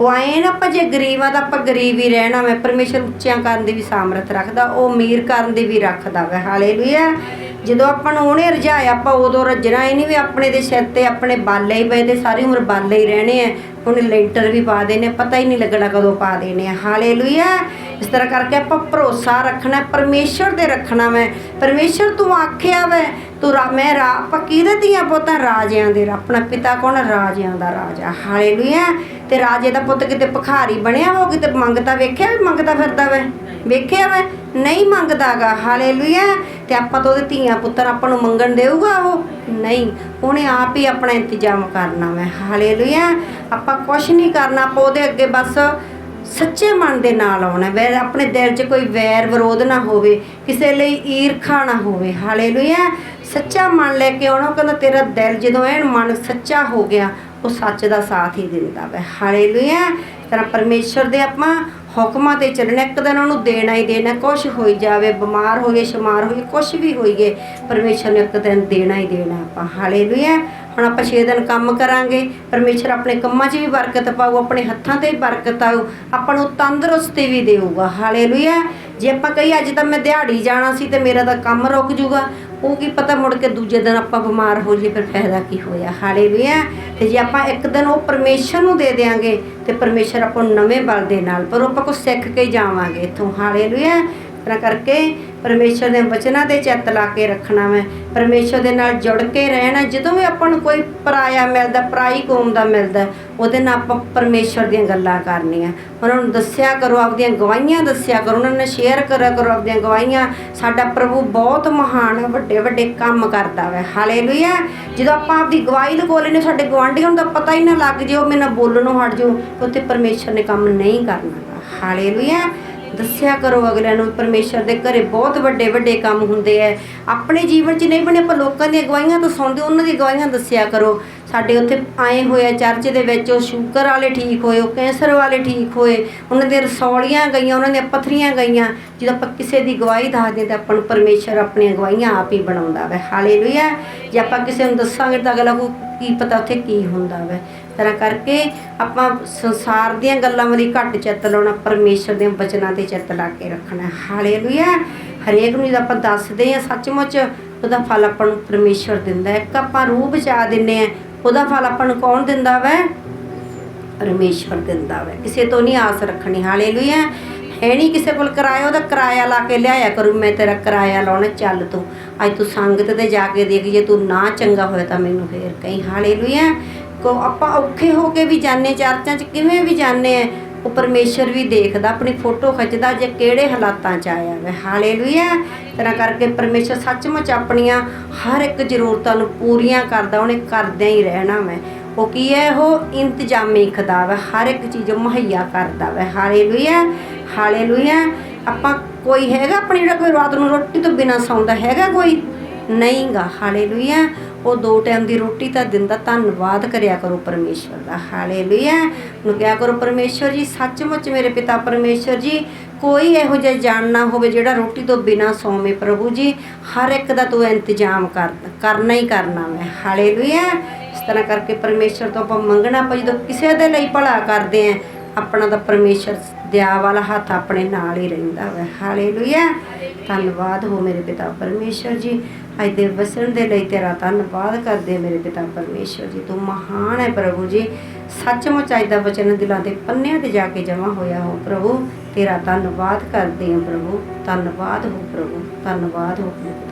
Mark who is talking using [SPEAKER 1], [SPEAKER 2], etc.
[SPEAKER 1] ਉਹ ਆਏ ਨਾ ਆਪਾਂ ਜੇ ਗਰੀਬ ਆ ਤਾਂ ਆਪਾਂ ਗਰੀਬ ਹੀ ਰਹਿਣਾ ਮੈਂ ਪਰਮੇਸ਼ਰ ਉੱਚਿਆਂ ਕਰਨ ਦੀ ਵੀ ਸਾਮਰਥ ਰੱਖਦਾ, ਉਹ ਅਮੀਰ ਕਰਨ ਦੀ ਵੀ ਰੱਖਦਾ ਵਾ। ਹਾਲੇਲੂਇਆ। ਜਦੋਂ ਆਪਾਂ ਨੂੰ ਉਹਨੇ ਰਜਾਇਆ, ਆਪਾਂ ਉਦੋਂ ਰੱਜਣਾ ਹੀ ਨਹੀਂ ਵੀ ਆਪਣੇ ਦੇ ਸਿਰ ਤੇ ਆਪਣੇ ਬਾਲੇ ਹੀ ਪਏ ਤੇ ਸਾਰੀ ਉਮਰ ਬਾਲੇ ਹੀ ਰਹਿਣੇ ਆ। ਉਹਨੇ ਲੈਂਟਰ ਵੀ ਪਾ ਦੇਣੇ ਪਤਾ ਹੀ ਨਹੀਂ ਲੱਗਣਾ ਕਦੋਂ ਪਾ ਦੇਣੇ ਆ। ਹਾਲੇਲੂਇਆ। ਇਸ ਤਰ੍ਹਾਂ ਕਰਕੇ ਆਪਾਂ ਭਰੋਸਾ ਰੱਖਣਾ, ਪਰਮੇਸ਼ਰ ਦੇ ਰੱਖਣਾ ਮੈਂ ਪਰਮੇਸ਼ਰ ਤੂੰ ਆਖਿਆ ਵੈ ਤੂੰ ਰਾ ਮੈਂ ਰਾ ਆਪਾਂ ਕਿਹਦੇ ਦੀਆਂ ਪੁੱਤਾਂ? ਰਾਜਿਆਂ ਦੇ ਆਪਣਾ ਪਿਤਾ ਕੌਣ? ਰਾਜਿਆਂ ਦਾ ਰਾਜਾ। ਹਾਲੇਲੂਇਆ। ਤੇ ਰਾਜੇ ਦਾ ਪੁੱਤ ਕਿਤੇ ਭਖਾਰੀ ਬਣਿਆ ਵਾ, ਉਹ ਕਿਤੇ ਮੰਗਦਾ ਵੇਖਿਆ ਵੀ ਮੰਗਦਾ ਫਿਰਦਾ ਵੈ? ਵੇਖਿਆ ਵੈ? ਨਹੀਂ ਮੰਗਦਾਗਾ। ਹਾਲੇਲੂਇਆ। ਤੇ ਆਪਾਂ ਤਾਂ ਉਹਦੇ ਧੀਆਂ ਪੁੱਤਰ ਆਪਾਂ ਨੂੰ ਮੰਗਣ ਦੇਊਗਾ ਉਹ? ਨਹੀਂ। ਉਹਨੇ ਆਪ ਹੀ ਆਪਣਾ ਇੰਤਜ਼ਾਮ ਕਰਨਾ ਵੈ। ਹਾਲੇਲੂਇਆ। ਆਪਾਂ ਕੁਝ ਨਹੀਂ ਕਰਨਾ। ਆਪਾਂ ਉਹਦੇ ਅੱਗੇ ਬਸ ਸੱਚੇ ਮਨ ਦੇ ਨਾਲ ਆਉਣਾ ਵੈ ਆਪਣੇ ਦਿਲ 'ਚ ਕੋਈ ਵੈਰ ਵਿਰੋਧ ਨਾ ਹੋਵੇ, ਕਿਸੇ ਲਈ ਈਰਖਾ ਨਾ ਹੋਵੇ। ਹਾਲੇਲੂਇਆ। ਸੱਚਾ ਮਨ ਲੈ ਕੇ ਆਉਣਾ ਕਹਿੰਦਾ ਤੇਰਾ ਦਿਲ ਜਦੋਂ ਐਨ ਮਨ ਸੱਚਾ ਹੋ ਗਿਆ, ਉਹ ਸੱਚ ਦਾ ਸਾਥ ਹੀ ਦਿੰਦਾ ਵੈ। ਹਾਲੇਲੂਇਆ। ਤੇਰਾ ਪਰਮੇਸ਼ਰ ਦੇ ਆਪਾਂ ਹੁਕਮਾਂ ਤੇ ਚੱਲਣਾ, ਇੱਕ ਦਿਨ ਉਹਨੂੰ ਦੇਣਾ ਹੀ ਦੇਣਾ, ਕੁਛ ਹੋਈ ਜਾਵੇ, ਬਿਮਾਰ ਹੋਈਏ, ਸ਼ਮਾਰ ਹੋਈਏ, ਕੁਛ ਵੀ ਹੋਈਏ, ਪਰਮੇਸ਼ਰ ਨੇ ਇੱਕ ਦਿਨ ਦੇਣਾ ਹੀ ਦੇਣਾ ਆਪਾਂ। ਹਾਲੇਲੂਇਆ। ਹੁਣ ਆਪਾਂ 6 ਦਿਨ ਕੰਮ ਕਰਾਂਗੇ, ਪਰਮੇਸ਼ਰ ਆਪਣੇ ਕੰਮਾਂ 'ਚ ਵੀ ਬਰਕਤ ਪਾਊ, ਆਪਣੇ ਹੱਥਾਂ ਤੇ ਵੀ ਬਰਕਤ ਆਊ, ਆਪਾਂ ਨੂੰ ਤੰਦਰੁਸਤੀ ਵੀ ਦੇਊਗਾ। ਹਾਲੇਲੂਇਆ। ਜੇ ਆਪਾਂ ਕਹੀ, ਅੱਜ ਤਾਂ ਮੈਂ ਦਿਹਾੜੀ ਜਾਣਾ ਸੀ ਤੇ ਮੇਰਾ ਤਾਂ ਕੰਮ ਰੁਕ ਜੂਗਾ ਉਹ ਕੀ ਪਤਾ ਮੁੜ ਕੇ ਦੂਜੇ ਦਿਨ ਆਪਾਂ ਬਿਮਾਰ ਹੋ ਜਾਈਏ, ਫਿਰ ਫਾਇਦਾ ਕੀ ਹੋਇਆ? ਹਾਲੇਲੂਇਆ ਤੇ ਜੇ ਆਪਾਂ ਇੱਕ ਦਿਨ ਉਹ ਪਰਮੇਸ਼ਰ ਨੂੰ ਦੇ ਦੇਾਂਗੇ ਤੇ ਪਰਮੇਸ਼ਰ ਆਪਾਂ ਨੂੰ ਨਵੇਂ ਬਲ ਦੇ ਨਾਲ, ਪਰ ਉਹ ਆਪਾਂ ਕੁਝ ਸਿੱਖ ਕੇ ਜਾਵਾਂਗੇ ਇੱਥੋਂ। ਹਾਲੇਲੂਇਆ ਤਰ੍ਹਾਂ ਕਰਕੇ ਪਰਮੇਸ਼ਰ ਦੇ ਵਚਨਾਂ ਦੇ ਚਿੱਤ ਲਾ ਕੇ ਰੱਖਣਾ ਮੈਂ। ਪਰਮੇਸ਼ਰ ਦੇ ਨਾਲ ਜੁੜ ਕੇ ਰਹਿਣਾ, ਜਦੋਂ ਵੀ ਆਪਾਂ ਨੂੰ ਕੋਈ ਪਰਾਇਆ ਮਿਲਦਾ, ਪਰਾਈ ਕੌਮ ਦਾ ਮਿਲਦਾ, ਉਹਦੇ ਨਾਲ ਆਪਾਂ ਪਰਮੇਸ਼ਰ ਦੀਆਂ ਗੱਲਾਂ ਕਰਨੀਆਂ। ਉਹਨਾਂ ਨੂੰ ਦੱਸਿਆ ਕਰੋ, ਆਪਦੀਆਂ ਗਵਾਹੀਆਂ ਦੱਸਿਆ ਕਰੋ, ਉਹਨਾਂ ਨਾਲ ਸ਼ੇਅਰ ਕਰਿਆ ਕਰੋ ਆਪਦੀਆਂ ਗਵਾਹੀਆਂ। ਸਾਡਾ ਪ੍ਰਭੂ ਬਹੁਤ ਮਹਾਨ ਵੱਡੇ ਵੱਡੇ ਕੰਮ ਕਰਦਾ ਹੈ ਹਾਲੇਲੂਇਆ ਜਦੋਂ ਆਪਾਂ ਆਪਦੀ ਗਵਾਹੀ ਲਗੋ ਲੈਨੇ ਸਾਡੇ ਗਵਾਂਢੀਆਂ ਨੂੰ ਤਾਂ ਪਤਾ ਹੀ ਨਾ ਲੱਗ ਜੇ, ਉਹ ਮੇਰੇ ਨਾਲ ਬੋਲਣੋਂ ਹਟ ਜਾਓ ਉੱਥੇ ਪਰਮੇਸ਼ਰ ਨੇ ਕੰਮ ਨਹੀਂ ਕਰਨਾ। ਹਾਲੇਲੂਇਆ ਦੱਸਿਆ ਕਰੋ ਅਗਲਿਆਂ ਨੂੰ, ਪਰਮੇਸ਼ਰ ਦੇ ਘਰੇ ਬਹੁਤ ਵੱਡੇ ਵੱਡੇ ਕੰਮ ਹੁੰਦੇ ਐ। ਆਪਣੇ ਜੀਵਨ 'ਚ ਨਹੀਂ ਬਣੇ, ਆਪਾਂ ਲੋਕਾਂ ਦੀਆਂ ਗਵਾਹੀਆਂ ਤੋਂ ਸੁਣਦੇ ਉਹਨਾਂ ਦੀਆਂ ਗਵਾਹੀਆਂ ਦੱਸਿਆ ਕਰੋ। ਸਾਡੇ ਉੱਥੇ ਆਏ ਹੋਏ ਚਰਚ ਦੇ ਵਿੱਚ, ਉਹ ਸ਼ੂਗਰ ਵਾਲੇ ਠੀਕ ਹੋਏ, ਉਹ ਕੈਂਸਰ ਵਾਲੇ ਠੀਕ ਹੋਏ, ਉਹਨਾਂ ਦੇ ਰਸੌਲੀਆਂ ਗਈਆਂ, ਉਹਨਾਂ ਦੀਆਂ ਪੱਥਰੀਆਂ ਗਈਆਂ। ਜਦੋਂ ਆਪਾਂ ਕਿਸੇ ਦੀ ਗਵਾਹੀ ਦੱਸਦੇ ਤਾਂ ਆਪਾਂ ਨੂੰ ਪਰਮੇਸ਼ਰ ਆਪਣੀਆਂ ਗਵਾਹੀਆਂ ਆਪ ਹੀ ਬਣਾਉਂਦਾ ਵੈ। ਹਾਲੇਲੂਇਆ। ਜੇ ਆਪਾਂ ਕਿਸੇ ਨੂੰ ਦੱਸਾਂਗੇ ਤਾਂ ਅਗਲਾ ਕੋ ਕੀ ਪਤਾ ਉੱਥੇ ਕੀ ਹੁੰਦਾ ਵੈ। ਤਰ੍ਹਾਂ ਕਰਕੇ ਆਪਾਂ ਸੰਸਾਰ ਦੀਆਂ ਗੱਲਾਂ ਵਾਲੀ ਘੱਟ ਚਿੱਤ ਲਾਉਣਾ, ਪਰਮੇਸ਼ਰ ਦੇ ਬਚਨਾਂ ਤੇ ਚਿੱਤ ਲਾ ਕੇ ਰੱਖਣਾ ਹਾਲੇਲੂਇਆ। ਹਰੇਕ ਨੂੰ ਜਦੋਂ ਆਪਾਂ ਦੱਸਦੇ ਆ ਸੱਚਮੁੱਚ, ਉਹਦਾ ਫਲ ਆਪਾਂ ਨੂੰ ਪਰਮੇਸ਼ਰ ਦਿੰਦਾ ਹੈ। ਇੱਕ ਆਪਾਂ ਰੂਹ ਬਚਾ ਦਿੰਨੇ ਆ ਉਹਦਾ ਫਲ ਆਪਾਂ ਨੂੰ ਕੌਣ ਦਿੰਦਾ ਵੈ? ਪਰਮੇਸ਼ਰ ਦਿੰਦਾ ਵੈ। ਕਿਸੇ ਤੋਂ ਨਹੀਂ ਆਸ ਰੱਖਣੀ। ਹਾਲੇਲੂਇਆ। ਹੈ ਨਹੀਂ ਕਿਸੇ ਕੋਲ ਕਿਰਾਇਆ, ਉਹਦਾ ਕਿਰਾਇਆ ਲਾ ਕੇ ਲਿਆਇਆ ਕਰੂ, ਮੈਂ ਤੇਰਾ ਕਿਰਾਇਆ ਲਾਉਣਾ, ਚੱਲ ਤੂੰ। ਅੱਜ ਤੂੰ ਸੰਗਤ ਤੇ ਜਾ ਕੇ ਦੇਖ, ਜੇ ਤੂੰ ਨਾ ਚੰਗਾ ਹੋਇਆ ਤਾਂ ਮੈਨੂੰ ਫੇਰ ਕਹੀਂ। ਹਾਲੇਲੂਇਆ। ਕੋ ਆਪਾਂ ਔਖੇ ਹੋ ਕੇ ਵੀ ਜਾਣੇ ਚਰਚਾਂ 'ਚ ਕਿਵੇਂ ਵੀ ਜਾਣੇ ਆ ਉਹ ਪਰਮੇਸ਼ਰ ਵੀ ਦੇਖਦਾ, ਆਪਣੀ ਫੋਟੋ ਖਿੱਚਦਾ ਜੇ ਕਿਹੜੇ ਹਾਲਾਤਾਂ 'ਚ ਆਇਆ ਵੈ ਹਾਲੇਲੂਇਆ। ਤਰ੍ਹਾਂ ਕਰਕੇ ਪਰਮੇਸ਼ਰ ਸੱਚਮੁੱਚ ਆਪਣੀਆਂ ਹਰ ਇੱਕ ਜ਼ਰੂਰਤਾਂ ਨੂੰ ਪੂਰੀਆਂ ਕਰਦਾ, ਉਹਨੇ ਕਰਦਿਆਂ ਹੀ ਰਹਿਣਾ ਮੈਂ ਉਹ ਕੀ ਹੈ? ਉਹ ਇੰਤਜ਼ਾਮੀ ਖੁਦਾ ਵਾ, ਹਰ ਇੱਕ ਚੀਜ਼ ਉਹ ਮੁਹੱਈਆ ਕਰਦਾ ਵਾ। ਹਾਲੇਲੂਇਆ। ਹਾਲੇਲੂਇਆ। ਆਪਾਂ ਕੋਈ ਹੈਗਾ ਆਪਣੀ ਜਿਹੜਾ ਕੋਈ ਰਾਤ ਨੂੰ ਰੋਟੀ ਤੋਂ ਬਿਨਾ ਸੌਂਦਾ ਹੈਗਾ ਕੋਈ? ਨਹੀਂਗਾ। ਹਾਲੇਲੂਇਆ। ਉਹ ਦੋ ਟਾਈਮ ਦੀ ਰੋਟੀ ਤਾਂ ਦਿੰਦਾ ਧੰਨਵਾਦ ਕਰਿਆ ਕਰੋ ਪਰਮੇਸ਼ਵਰ ਦਾ। ਹਾਲੇਲੂਇਆ। ਨੂੰ ਕਿਹਾ ਕਰੋ, ਪਰਮੇਸ਼ਵਰ ਜੀ, ਸੱਚਮੁੱਚ ਮੇਰੇ ਪਿਤਾ ਪਰਮੇਸ਼ਵਰ ਜੀ, ਕੋਈ ਇਹੋ ਜਿਹਾ ਜਾਣਨਾ ਹੋਵੇ ਜਿਹੜਾ ਰੋਟੀ ਤੋਂ ਬਿਨਾ ਸੌਵੇਂ ਪ੍ਰਭੂ ਜੀ, ਹਰ ਇੱਕ ਦਾ ਤੂੰ ਇੰਤਜ਼ਾਮ ਕਰ, ਕਰਨਾ ਹੀ ਕਰਨਾ ਮੈਂ। ਹਾਲੇਲੂਇਆ। ਇਸ ਤਰ੍ਹਾਂ ਕਰਕੇ ਪਰਮੇਸ਼ਰ ਤੋਂ ਆਪਾਂ ਮੰਗਣਾ, ਆਪਾਂ ਜਦੋਂ ਕਿਸੇ ਦੇ ਲਈ ਭਲਾ ਕਰਦੇ ਆਂ ਆਪਣਾ ਤਾਂ ਪਰਮੇਸ਼ਰ ਦਇਆ ਵਾਲਾ ਹੱਥ ਆਪਣੇ ਨਾਲ ਹੀ ਰਹਿੰਦਾ ਵਾ। ਹਾਲੇਲੂਇਆ। ਧੰਨਵਾਦ, ਹੋ ਮੇਰੇ ਪਿਤਾ ਪਰਮੇਸ਼ਰ ਜੀ। ਅੱਜ ਦੇ ਵਸਣ ਦੇ ਲਈ ਤੇਰਾ ਧੰਨਵਾਦ ਕਰਦੇ ਮੇਰੇ ਪਿਤਾ ਪਰਮੇਸ਼ਰ ਜੀ। ਤੂੰ ਮਹਾਨ ਹੈ ਪ੍ਰਭੂ ਜੀ। ਸੱਚਮੁੱਚ ਅੱਜ ਦਾ ਵਚਨ ਦਿਲਾਂ ਦੇ ਪੰਨਿਆਂ ਤੇ ਜਾ ਕੇ ਜਮਾ ਹੋਇਆ ਹੋ ਪ੍ਰਭੂ। ਤੇਰਾ ਧੰਨਵਾਦ ਕਰਦੇ ਹਾਂ ਪ੍ਰਭੂ। ਧੰਨਵਾਦ ਹੋ ਪ੍ਰਭੂ। ਧੰਨਵਾਦ ਹੋ ਪ੍ਰਭੂ।